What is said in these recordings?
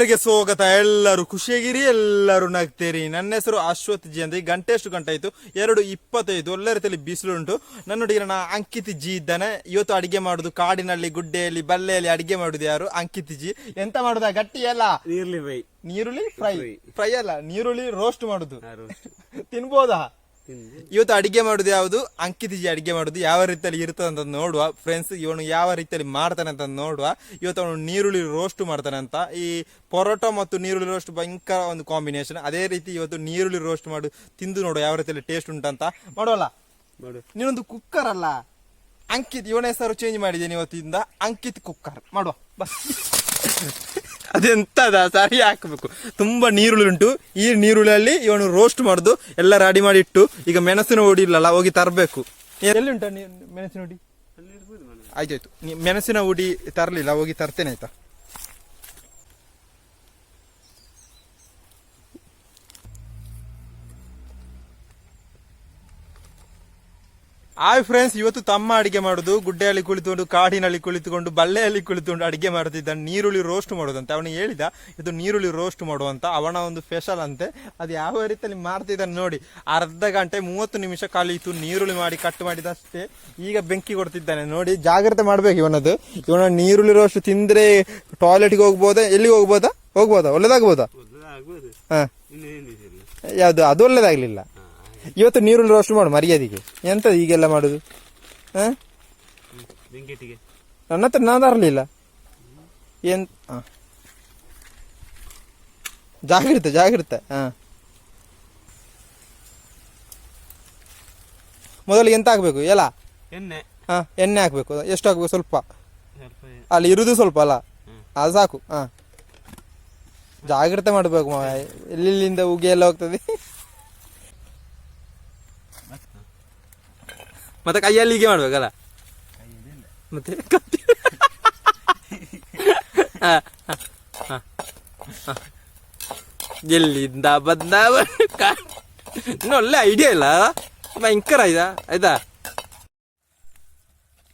ಎಲ್ಲರಿಗೆ ಸ್ವಾಗತ. ಎಲ್ಲರೂ ಖುಷಿಯಾಗಿರಿ ಎಲ್ಲರೂ ನಗ್ತೀರಿ. ನನ್ನ ಹೆಸರು ಅಶ್ವಥ್ ಜಿ ಅಂತ ಈ ಗಂಟೆ ಎಷ್ಟು ಗಂಟೆ ಆಯ್ತು. ಎರಡು ಇಪ್ಪತ್ತೈದು. ಒಳ್ಳೆ ರೀತಿಯಲ್ಲಿ ಬಿಸಿಲು ಉಂಟು. ನನ್ನೊಟ್ಟಿಗೆ ನಾನು ಅಂಕಿತ್ ಜಿ ಇದ್ದಾನೆ. ಇವತ್ತು ಅಡಿಗೆ ಮಾಡುದು ಕಾಡಿನಲ್ಲಿ ಗುಡ್ಡೆಯಲ್ಲಿ ಬಲ್ಲೆಯಲ್ಲಿ ಅಡಿಗೆ ಮಾಡುದು ಯಾರು? ಅಂಕಿತ್ ಜಿ. ಎಂತ ಮಾಡುದ? ಗಟ್ಟಿ ಅಲ್ಲ? ನೀರುಳ್ಳಿ ಫ್ರೈ. ಫ್ರೈ. ಅಲ್ಲ ನೀರುಳ್ಳಿ ರೋಸ್ಟ್ ಮಾಡುದು. ತಿನ್ಬೋದಾ? ಇವತ್ತು ಅಡಿಗೆ ಮಾಡುದು ಯಾವುದು? ಅಂಕಿತ್ ಜಿ ಅಡಿಗೆ ಮಾಡುದು. ಯಾವ ರೀತಿಯಲ್ಲಿ ಇರ್ತದೆ ಅಂತ ನೋಡುವ. ಫ್ರೆಂಡ್ಸ್ ಇವನು ಯಾವ ರೀತಿಯಲ್ಲಿ ಮಾಡ್ತಾನೆ ಅಂತ ನೋಡುವ. ಇವತ್ತು ಅವನು ನೀರುಳ್ಳಿ ರೋಸ್ಟ್ ಮಾಡ್ತಾನೆ ಅಂತ. ಈ ಪರೋಟ ಮತ್ತು ನೀರುಳ್ಳಿ ರೋಸ್ಟ್ ಭಯಂಕರ ಒಂದು ಕಾಂಬಿನೇಷನ್ ಅದೇ ರೀತಿ ಇವತ್ತು ನೀರುಳ್ಳಿ ರೋಸ್ಟ್ ಮಾಡು ತಿಂದು ನೋಡುವ ಯಾವ ರೀತಿಯಲ್ಲಿ ಟೇಸ್ಟ್ ಉಂಟಂತ ಮಾಡೋಲ್ಲ ಮಾಡು. ನೀನೊಂದು ಕುಕ್ಕರ್ ಅಲ್ಲ. ಅಂಕಿತ್ ಇವನ ಹೆಸರು ಚೇಂಜ್ ಮಾಡಿದ್ದೀನಿ ಇವತ್ತಿಂದ ಅಂಕಿತ್ ಕುಕ್ಕರ್ ಮಾಡುವ. ಬಾ ಅದೆಂತದ ಸರಿ ಹಾಕಬೇಕು. ತುಂಬ ನೀರುಳ್ಳಿ ಉಂಟು ಈ ನೀರುಳ್ಳಿಯಲ್ಲಿ ಇವನು ರೋಸ್ಟ್ ಮಾಡುದು ಎಲ್ಲ ರೆಡಿ ಮಾಡಿ ಇಟ್ಟು ಈಗ ಮೆಣಸಿನ ಹುಡಿ ಇಲ್ಲಲ್ಲ ಹೋಗಿ ತರಬೇಕು. ಎಲ್ಲಿ ಉಂಟ ಮೆಣಸಿನ ಹುಡಿ? ಆಯ್ತಾಯ್ತು. ಮೆಣಸಿನ ಹುಡಿ ತರಲಿಲ್ಲ ಹೋಗಿ ತರ್ತೇನೆ ಆಯ್ತಾ? ಹಾಯ್ ಫ್ರೆಂಡ್ಸ್ ಇವತ್ತು ತಮ್ಮ ಅಡಿಗೆ ಮಾಡುದು ಗುಡ್ಡೆಯಲ್ಲಿ ಕುಳಿತುಕೊಂಡು ಕಾಡಿನಲ್ಲಿ ಕುಳಿತುಕೊಂಡು ಬಲ್ಲೆಯಲ್ಲಿ ಕುಳಿತುಕೊಂಡು ಅಡಿಗೆ ಮಾಡುತ್ತಿದ್ದಾನೆ ನೀರುಳ್ಳಿ ರೋಸ್ಟ್ ಮಾಡೋದಂತೆ. ಅವನು ಹೇಳಿದ ಇದು ನೀರುಳ್ಳಿ ರೋಸ್ಟ್ ಮಾಡುವಂತ ಅವನ ಒಂದು ಸ್ಪೆಷಲ್ ಅಂತೆ. ಅದು ಯಾವ ರೀತಿಯಲ್ಲಿ ಮಾಡ್ತಿದ್ದಾನೆ ನೋಡಿ. ಅರ್ಧ ಗಂಟೆ ಮೂವತ್ತು ನಿಮಿಷ ಕಾಲಿತು ನೀರುಳ್ಳಿ ಮಾಡಿ ಕಟ್ ಮಾಡಿದಷ್ಟೇ ಈಗ ಬೆಂಕಿ ಕೊಡ್ತಿದ್ದಾನೆ. ನೋಡಿ ಜಾಗ್ರತೆ ಮಾಡ್ಬೇಕು ಇವನದು. ಇವನ ನೀರುಳ್ಳಿ ರೋಸ್ಟ್ ತಿಂದ್ರೆ ಟಾಯ್ಲೆಟ್ಗೆ ಹೋಗ್ಬೋದಾ ಎಲ್ಲಿಗೆ ಹೋಗ್ಬೋದಾ? ಹೋಗ್ಬೋದಾ? ಒಳ್ಳೇದಾಗ್ಬೋದಾ? ಹಾ. ಯಾವ್ದು ಅದು ಒಳ್ಳೇದಾಗ್ಲಿಲ್ಲ. ಇವತ್ತು ನೀರುಳ್ಳಿ ರೋಸ್ಟ್ ಮಾಡು ಮರ್ಯಾದಿಗೆ. ಎಂತ ಈಗೆಲ್ಲ ಮಾಡುದು? ಹಾ? ನನ್ನ ಹತ್ರ ನಾನು ತರಲಿಲ್ಲ. ಏನ್? ಜಾಗ್ರತ ಜಾಗ್ರತೆ. ಹಾ. ಮೊದಲು ಎಂತ ಹಾಕ್ಬೇಕು? ಎಲ್ಲ ಎಣ್ಣೆ. ಹಾ ಎಣ್ಣೆ ಹಾಕ್ಬೇಕು. ಎಷ್ಟು ಹಾಕ್ಬೇಕು? ಸ್ವಲ್ಪ. ಅಲ್ಲಿ ಇರುದು ಸ್ವಲ್ಪ ಅಲ್ಲ? ಅದು ಸಾಕು. ಹಾ. ಜಾಗ್ರತೆ ಮಾಡ್ಬೇಕು ಮಾವ ಎಲ್ಲಿಂದ ಉಗಿ ಎಲ್ಲ ಹೋಗ್ತದೆ? ಮತ್ತೆ ಕೈಯಲ್ಲಿ ಹೀಗೆ ಮಾಡ್ಬೇಕಲ್ಲ ಮತ್ತೆ. ಎಲ್ಲಿಂದ ಬಂದ ಒಳ್ಳೆ ಐಡಿಯಾ ಇಲ್ಲ. ಭಯಂಕರ ಆಯ್ತಾ ಆಯ್ತಾ?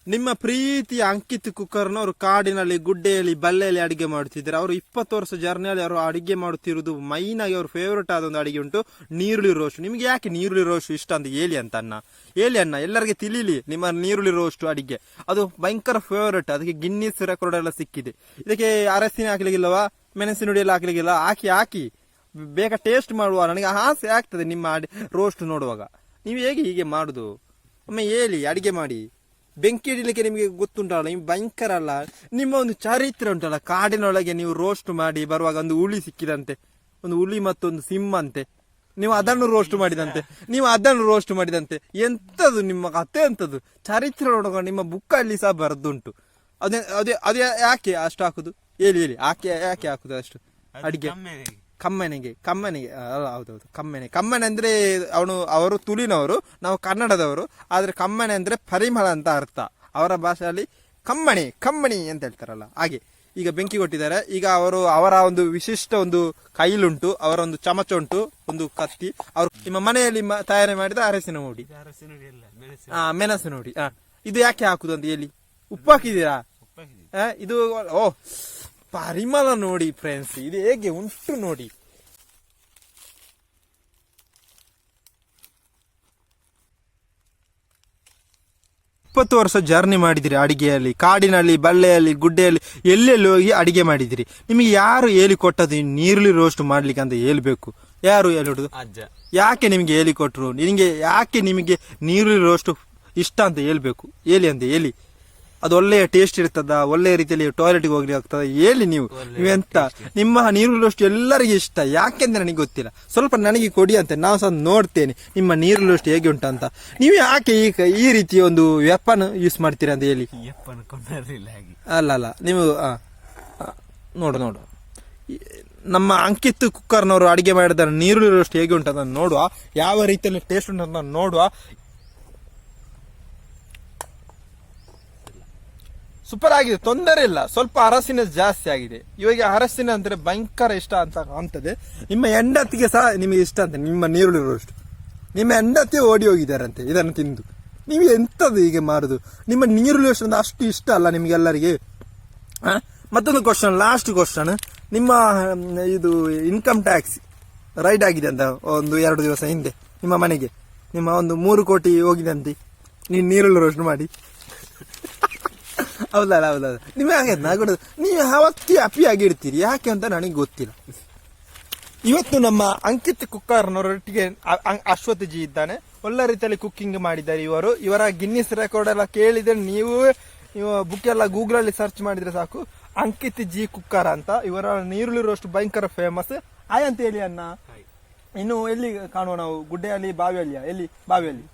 ನಿಮ್ಮ ಪ್ರೀತಿಯ ಅಂಕಿತ್ ಕುಕ್ಕರ್ನವರು ಕಾಡಿನಲ್ಲಿ, ಗುಡ್ಡೆಯಲ್ಲಿ, ಬಲ್ಲೆಯಲ್ಲಿ ಅಡಿಗೆ ಮಾಡುತ್ತಿದ್ದಾರೆ. ಅವರು ಇಪ್ಪತ್ತು ವರ್ಷ ಜರ್ನಿಯಲ್ಲಿ ಅವರು ಅಡಿಗೆ ಮಾಡುತ್ತಿರುವುದು ಮೈನ್ ಆಗಿ ಅವ್ರ ಫೇವ್ರೇಟ್ ಆದ ಒಂದು ಅಡಿಗೆ ಉಂಟು. ನೀರುಳ್ಳಿ ರೋಸ್ಟ್. ನಿಮ್ಗೆ ಯಾಕೆ ನೀರುಳ್ಳಿ ರೋಸ್ಟ್ ಇಷ್ಟ ಅಂತ ಹೇಳಿ ಅಂತ ಅನ್ನ ಹೇಳಿ ಅನ್ನ ಎಲ್ಲರಿಗೆ ತಿಳಿಲಿ ನಿಮ್ಮ ನೀರುಳ್ಳಿ ರೋಸ್ಟ್ ಅಡಿಗೆ. ಅದು ಭಯಂಕರ ಫೇವ್ರೇಟ್ ಅದಕ್ಕೆ ಗಿನ್ನಿಸ್ ರೆಕಾರ್ಡ್ ಎಲ್ಲ ಸಿಕ್ಕಿದೆ. ಇದಕ್ಕೆ ಅರಸಿನ ಹಾಕ್ಲಿಕ್ಕಿಲ್ಲವಾ? ಮೆಣಸಿನ ಹುಡಿಯಲ್ಲಿ ಹಾಕ್ಲಿಕ್ಕಿಲ್ಲ? ಹಾಕಿ ಹಾಕಿ. ಬೇಗ ಟೇಸ್ಟ್ ಮಾಡುವ. ನನಗೆ ಆಸೆ ಆಗ್ತದೆ ನಿಮ್ಮ ರೋಸ್ಟ್ ನೋಡುವಾಗ. ನೀವು ಹೇಗೆ ಹೀಗೆ ಮಾಡುದು? ಒಮ್ಮೆ ಹೇಳಿ, ಅಡಿಗೆ ಮಾಡಿ. ಬೆಂಕಿ ಹಿಡಿಲಿಕ್ಕೆ ನಿಮಗೆ ಗೊತ್ತುಂಟಲ್ಲ ನಿಮ್ಗೆ ಭಯಂಕರ ಅಲ್ಲ ನಿಮ್ಮ ಒಂದು ಚರಿತ್ರೆ ಉಂಟಲ್ಲ ಕಾಡಿನೊಳಗೆ ನೀವು ರೋಸ್ಟ್ ಮಾಡಿ ಬರುವಾಗ ಒಂದು ಹುಳಿ ಸಿಕ್ಕಿದಂತೆ ಒಂದು ಹುಳಿ ಮತ್ತೊಂದು ಸಿಂಹ ಅಂತೆ. ನೀವು ಅದನ್ನು ರೋಸ್ಟ್ ಮಾಡಿದಂತೆ ನೀವು ಅದನ್ನು ರೋಸ್ಟ್ ಮಾಡಿದಂತೆ ಎಂತದು ನಿಮ್ಮ ಕತೆ ಎಂಥದ್ದು? ಚರಿತ್ರೆ ನೋಡುವಾಗ ನಿಮ್ಮ ಬುಕ್ಕಲ್ಲಿ ಸಹ ಬರೆದುಂಟು. ಅದೇ ಅದೇ ಅದೇ ಯಾಕೆ ಅಷ್ಟು ಹಾಕುದು? ಹೇಳಿ ಹೇಳಿ ಯಾಕೆ ಯಾಕೆ ಹಾಕುದು ಅಷ್ಟು? ಅಡಿಗೆ. ಕಮ್ಮೆನೆಗೆ. ಕಮ್ಮನೆಗೆ ಅಲ್ಲ ಹೌದೌದು ಕಮ್ಮನೆ. ಕಮ್ಮನೆ ಅಂದ್ರೆ ಅವನು ಅವರು ತುಳಿನವರು ನಾವು ಕನ್ನಡದವರು ಆದ್ರೆ ಕಮ್ಮನೆ ಅಂದ್ರೆ ಪರಿಮಳ ಅಂತ ಅರ್ಥ. ಅವರ ಭಾಷೆಯಲ್ಲಿ ಕಮ್ಮಣಿ ಕಮ್ಮಣಿ ಅಂತ ಹೇಳ್ತಾರಲ್ಲ ಹಾಗೆ. ಈಗ ಬೆಂಕಿ ಕೊಟ್ಟಿದ್ದಾರೆ. ಈಗ ಅವರು ಅವರ ಒಂದು ವಿಶಿಷ್ಟ ಒಂದು ಕೈಲುಂಟು ಅವರ ಒಂದು ಚಮಚ ಉಂಟು ಒಂದು ಕತ್ತಿ. ಅವರು ನಿಮ್ಮ ಮನೆಯಲ್ಲಿ ತಯಾರಿ ಮಾಡಿದ ಅರಸಿನ ನೋಡಿ ಹಾ ಮೆಣಸು ನೋಡಿ ಹಾ ಇದು ಯಾಕೆ ಹಾಕುದು ಅಂತ ಹೇಳಿ. ಉಪ್ಪು ಹಾಕಿದ್ದೀರಾ? ಇದು ಓ ಪರಿಮಳ ನೋಡಿ ಫ್ರೆಂಡ್ಸ್ ಇದು ಹೇಗೆ ಉಂಟು ನೋಡಿ. ಇಪ್ಪತ್ತು ವರ್ಷ ಜರ್ನಿ ಮಾಡಿದಿರಿ ಅಡಿಗೆಯಲ್ಲಿ ಕಾಡಿನಲ್ಲಿ ಬಳ್ಳೆಯಲ್ಲಿ ಗುಡ್ಡೆಯಲ್ಲಿ ಎಲ್ಲೆಲ್ಲಿ ಹೋಗಿ ಅಡಿಗೆ ಮಾಡಿದಿರಿ. ನಿಮಗೆ ಯಾರು ಹೇಳಿ ಕೊಟ್ಟದ್ದು ಈ ನೀರುಳ್ಳಿ ರೋಸ್ಟ್ ಮಾಡ್ಲಿಕ್ಕೆ ಅಂತ ಹೇಳ್ಬೇಕು. ಯಾರು ಹೇಳುದು ಅಜ್ಜ. ಯಾಕೆ ನಿಮಗೆ ಹೇಳಿ ಕೊಟ್ಟರು ನಿಮಗೆ ಯಾಕೆ ನಿಮಗೆ ನೀರುಳ್ಳಿ ರೋಸ್ಟ್ ಇಷ್ಟ ಅಂತ ಹೇಳ್ಬೇಕು? ಹೇಳಿ ಅಂತ ಹೇಳಿ. ಅದು ಒಳ್ಳೆಯ ಟೇಸ್ಟ್ ಇರ್ತದ ಒಳ್ಳೆಯ ರೀತಿಯಲ್ಲಿ ಟಾಯ್ಲೆಟ್ಗೆ ಹೋಗ್ಲಿ ಆಗ್ತದ ಹೇಳಿ ನೀವು. ನೀವೆಂತ ನಿಮ್ಮ ನೀರುಳ್ಳಷ್ಟು ಎಲ್ಲರಿಗೂ ಇಷ್ಟ. ಯಾಕೆಂದ್ರೆ ನನಗೆ ಗೊತ್ತಿಲ್ಲ. ಸ್ವಲ್ಪ ನನಗೆ ಕೊಡಿ ಅಂತ ನಾವು ಸಹ ನೋಡ್ತೇನೆ ನಿಮ್ಮ ನೀರುಳ್ಳಷ್ಟು ಹೇಗೆ ಉಂಟಂತ ನೀವು ಯಾಕೆ ಈ ಈ ರೀತಿಯ ಒಂದು ವೆಪನ್ ಯೂಸ್ ಮಾಡ್ತೀರಾ ಅಂತ ಹೇಳಿ? ಅಲ್ಲ ಅಲ್ಲ. ನೀವು ನೋಡು ನೋಡು. ನಮ್ಮ ಅಂಕಿತ್ ಕುಕ್ಕರ್ನವರು ಅಡಿಗೆ ಮಾಡಿದ ನೀರುಳ್ಳಿ ರೋಸ್ಟ್ ಹೇಗೆ ಉಂಟಂತ ನೋಡುವ. ಯಾವ ರೀತಿಯಲ್ಲಿ ಟೇಸ್ಟ್ ಉಂಟಂತ ನೋಡುವ. ಸೂಪರ್ ಆಗಿದೆ, ತೊಂದರೆ ಇಲ್ಲ. ಸ್ವಲ್ಪ ಅರಸಿನ ಜಾಸ್ತಿ ಆಗಿದೆ. ಇವಾಗ ಅರಸಿನ ಅಂದ್ರೆ ಭಯಂಕರ ಇಷ್ಟ ಅಂತ ಕಾಣ್ತದೆ. ನಿಮ್ಮ ಹೆಂಡತಿಗೆ ಸಹ ನಿಮಗೆ ಇಷ್ಟ ಅಂತ, ನಿಮ್ಮ ನೀರುಳ್ಳಿ ರೋಸ್ಟ್ ನಿಮ್ಮ ಹೆಂಡತಿ ಓಡಿ ಹೋಗಿದ್ದಾರಂತೆ, ಇದನ್ನು ತಿಂದು. ನೀವು ಎಂಥದ್ದು ಹೀಗೆ ಮಾರುದು ನಿಮ್ಮ ನೀರುಳ್ಳಿ ರೋಸ್ಟ್ ಅಂದ್ರೆ ಅಷ್ಟು ಇಷ್ಟ ಅಲ್ಲ ನಿಮಗೆಲ್ಲರಿಗೆ? ಮತ್ತೊಂದು ಕ್ವಶನ್ ಲಾಸ್ಟ್ ಕ್ವಶನ್ ನಿಮ್ಮ ಇದು ಇನ್ಕಮ್ ಟ್ಯಾಕ್ಸ್ ರೈಡ್ ಆಗಿದೆ ಅಂತ ಒಂದು ಎರಡು ದಿವಸ ಹಿಂದೆ ನಿಮ್ಮ ಮನೆಗೆ. ನಿಮ್ಮ ಒಂದು ಮೂರು ಕೋಟಿ ಹೋಗಿದೆ ಅಂತ. ನೀನು ನೀರುಳ್ಳಿ ರೋಷನ್ ಮಾಡಿ. ಹೌದಲ್ಲ ಹೌದಲ್ಲ. ನಿಮಗೆ ಹಾಗೆ ನಾಗೋದು ನೀವು ಯಾವತ್ತಿ ಅಪಿ ಇಡ್ತೀರಿ ಯಾಕೆ ಅಂತ ನನಗೆ ಗೊತ್ತಿಲ್ಲ. ಇವತ್ತು ನಮ್ಮ ಅಂಕಿತ್ ಕುಕ್ಕರ್ನವರೊಟ್ಟಿಗೆ ಅಶ್ವಥ್ ಜಿ ಇದ್ದಾನೆ. ಒಳ್ಳೆ ರೀತಿಯಲ್ಲಿ ಕುಕ್ಕಿಂಗ್ ಮಾಡಿದ್ದಾರೆ ಇವರು. ಇವರ ಗಿನ್ನಿಸ್ ರೆಕಾರ್ಡ್ ಎಲ್ಲ ಕೇಳಿದ್ರೆ ನೀವು ಬುಕ್ ಎಲ್ಲ ಗೂಗಲ್ ಅಲ್ಲಿ ಸರ್ಚ್ ಮಾಡಿದ್ರೆ ಸಾಕು. ಅಂಕಿತ್ ಜಿ ಕುಕ್ಕರ್ ಅಂತ. ಇವರ ನೀರುಳ್ಳಿ ರೋಸ್ಟ್ ಭಯಂಕರ ಫೇಮಸ್ ಆಯ್ ಅಂತ ಹೇಳಿ ಅಣ್ಣ. ಇನ್ನು ಎಲ್ಲಿ ಕಾಣುವ ನಾವು? ಗುಡ್ಡೆಯಲ್ಲಿ ಬಾವಿಯಲ್ಲಿಯ? ಎಲ್ಲಿ? ಬಾವಿಯಲ್ಲಿ.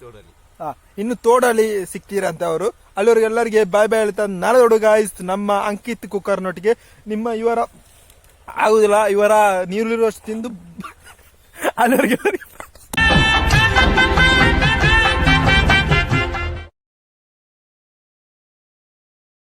ಇನ್ನು ತೋಡಲ್ಲಿ ಸಿಕ್ತೀರಂತೆ ಅವರು ಅಲ್ಲಿವರೆಗೆಲ್ಲರಿಗೆ ಬಾಯ್ ಬಾಯ್ ಹೇಳ್ತಾ ನಾಳೆ ಗಾಯ್ಸ್ ನಮ್ಮ ಅಂಕಿತ್ ಕುಕ್ಕರ್ನೊಟ್ಟಿಗೆ ನಿಮ್ಮ ಇವರ, ಆಗುದಿಲ್ಲ, ಇವರ ನೀರುಳ್ಳಿ ತಿಂದು ಅಲ್ಲಿವರೆಗೆಲ್ಲರಿಗೆ